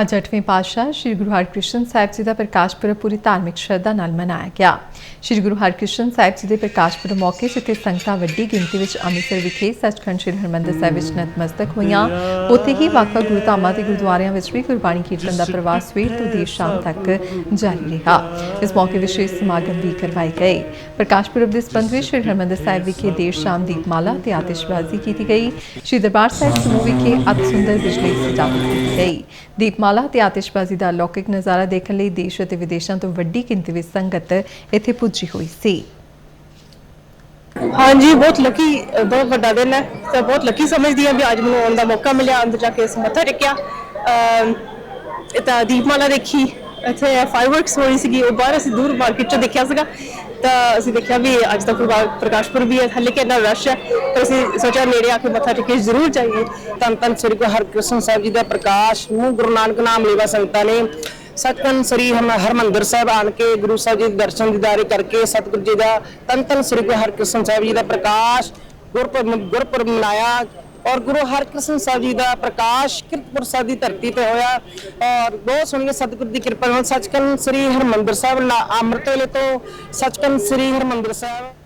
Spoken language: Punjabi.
ਅੱਜ 8ਵੇਂ ਪਾਤਸ਼ਾਹ ਸ੍ਰੀ ਗੁਰੂ ਹਰਕ੍ਰਿਸ਼ਨ ਸਾਹਿਬ ਜੀ ਦਾ ਪ੍ਰਕਾਸ਼ ਪੁਰਬ ਪੂਰੀ ਧਾਰਮਿਕ ਸ਼ਰਧਾ ਨਾਲ ਮਨਾਇਆ ਗਿਆ। ਸ੍ਰੀ ਗੁਰੂ ਹਰਕ੍ਰਿਸ਼ਨ ਸਾਹਿਬ ਜੀ ਦੇ ਪ੍ਰਕਾਸ਼ ਪੁਰਬ ਮੌਕੇ ਜਿੱਥੇ ਸੰਗਤਾਂ ਵੱਡੀ ਗਿਣਤੀ ਵਿੱਚ ਅੰਮ੍ਰਿਤਸਰ ਵਿਖੇ ਸੱਚਖੰਡ ਸ੍ਰੀ ਹਰਿਮੰਦਰ ਸਾਹਿਬ ਵਿੱਚ ਨਤਮਸਤਕ ਹੋਈਆਂ, ਉੱਥੇ ਹੀ ਵੱਖ-ਵੱਖ ਗੁਰੂ ਧਾਮਾਂ ਤੇ ਗੁਰਦੁਆਰਿਆਂ ਵਿੱਚ ਵੀ ਗੁਰਬਾਣੀ ਕੀਰਤਨ ਦਾ ਪ੍ਰਵਾਹ ਸਵੇਰ ਤੋਂ ਦੇਰ ਸ਼ਾਮ ਤੱਕ ਜਾਰੀ ਰਿਹਾ। ਇਸ ਮੌਕੇ ਵਿਸ਼ੇਸ਼ ਸਮਾਗਮ ਵੀ ਕਰਵਾਏ ਗਏ। ਪ੍ਰਕਾਸ਼ ਪੁਰਬ ਦੇ ਸੰਬੰਧ ਵਿੱਚ ਸ੍ਰੀ ਹਰਿਮੰਦਰ ਸਾਹਿਬ ਵਿਖੇ ਦੇਰ ਸ਼ਾਮ ਦੀਪਮਾਲਾ ਤੇ ਆਤਿਸ਼ਬਾਜ਼ੀ ਕੀਤੀ ਗਈ। ਸ੍ਰੀ ਦਰਬਾਰ ਸਾਹਿਬ ਸਮੂਹ ਵਿਖੇ ਅਤ ਸੁੰਦਰ ਬਿਜਲੀ ਸਜਾਵਟ ਕੀਤੀ ਗਈ। ਦੀਪਮਾਲਾ ਤੇ ਆਤਿਸ਼ਬਾਜ਼ੀ ਦਾ ਲੌਕਿਕ ਨਜ਼ਾਰਾ ਦੇਖਣ ਲਈ ਦੇਸ਼ ਅਤੇ ਵਿਦੇਸ਼ਾਂ ਤੋਂ ਵੱਡੀ ਗਿਣਤੀ ਵਿੱਚ ਸੰਗਤ ਇੱਥੇ ਪੁੱਜੀ ਹੋਈ ਸੀ। ਹਾਂਜੀ ਬਹੁਤ ਲੱਕੀ ਬਹੁਤ ਵੱਡਾ ਦਿਨ ਹੈ। ਤੇ ਬਹੁਤ ਲੱਕੀ ਸਮਝਦੀ ਹਾਂ ਵੀ ਅੱਜ ਮੈਨੂੰ ਆਉਣ ਦਾ ਮੌਕਾ ਮਿਲਿਆ ਅੰਦਰ ਜਾ ਕੇ ਇਸ ਮੱਥਾ ਟੇਕਿਆ। ਅਮ, ਤਾਂ ਦੀਪਮਾਲਾ ਦੇਖੀ। ਇੱਥੇ ਫਾਇਰਵਰਕਸ ਹੋਈ ਸੀਗੀ, ਉਹ ਬਾਹਰ ਅਸੀਂ ਦੂਰ ਮਾਰਕੀਟ ਚੋਂ ਦੇਖਿਆ ਸੀਗਾ। ਤਾਂ ਅਸੀਂ ਦੇਖਿਆ ਵੀ ਅੱਜ ਤਾਂ ਪ੍ਰਕਾ- ਪ੍ਰਕਾਸ਼ਪੁਰ ਵੀ ਹੈ, ਹਲੇ ਕਿ ਇੰਨਾ ਰਸ਼ ਹੈ। ਪਰ ਅਸੀਂ ਸੋਚਿਆ ਨੇੜੇ ਆ ਕੇ ਮੱਥਾ ਟੇਕੇ ਜ਼ਰੂਰ ਜਾਈਏ। ਧੰਨ ਧੰਨ ਸ੍ਰੀ ਗੁਰੂ ਹਰਕ੍ਰਿਸ਼ਨ ਸਾਹਿਬ ਜੀ ਦਾ ਪ੍ਰਕਾਸ਼ ਨੂੰ ਗੁਰੂ ਨਾਨਕ ਨਾਮ ਲੈਵਾ ਸੰਗਤਾਂ ਨੇ। ਸਤਿਗੁਰੂ ਸ੍ਰੀ ਹਮ- ਹਰਮੰਦਰ ਸਾਹਿਬ ਆਣ ਕੇ ਗੁਰੂ ਸਾਹਿਬ ਜੀ ਦੇ ਦਰਸ਼ਨ ਦੀਦਾਰੇ ਕਰਕੇ ਸਤਿਗੁਰੂ ਜੀ ਦਾ ਧੰਨ ਧੰਨ ਸ੍ਰੀ ਗੁਰੂ ਹਰਕ੍ਰਿਸ਼ਨ ਸਾਹਿਬ ਜੀ ਦਾ ਪ੍ਰਕਾਸ਼ ਗੁਰਪੁਰਬ ਗੁਰਪੁਰਬ ਮਨਾਇਆ। ਔਰ ਗੁਰੂ ਹਰਕ੍ਰਿਸ਼ਨ ਸਾਹਿਬ ਜੀ ਦਾ ਪ੍ਰਕਾਸ਼ ਕਿਰਤਪੁਰ ਸਾਹਿਬ ਦੀ ਧਰਤੀ ਤੇ ਹੋਇਆ। ਔਰ ਬਹੁਤ ਸੋਹਣੀ ਸਤਿਗੁਰੂ ਦੀ ਕਿਰਪਾ ਨਾਲ ਸੱਚਖੰਡ ਸ੍ਰੀ ਹਰਮੰਦਰ ਸਾਹਿਬ ਨਾ- ਅੰਮ੍ਰਿਤ ਵੇਲੇ ਤੋਂ ਸੱਚਖੰਡ ਸ੍ਰੀ ਹਰਮੰਦਰ ਸਾਹਿਬ।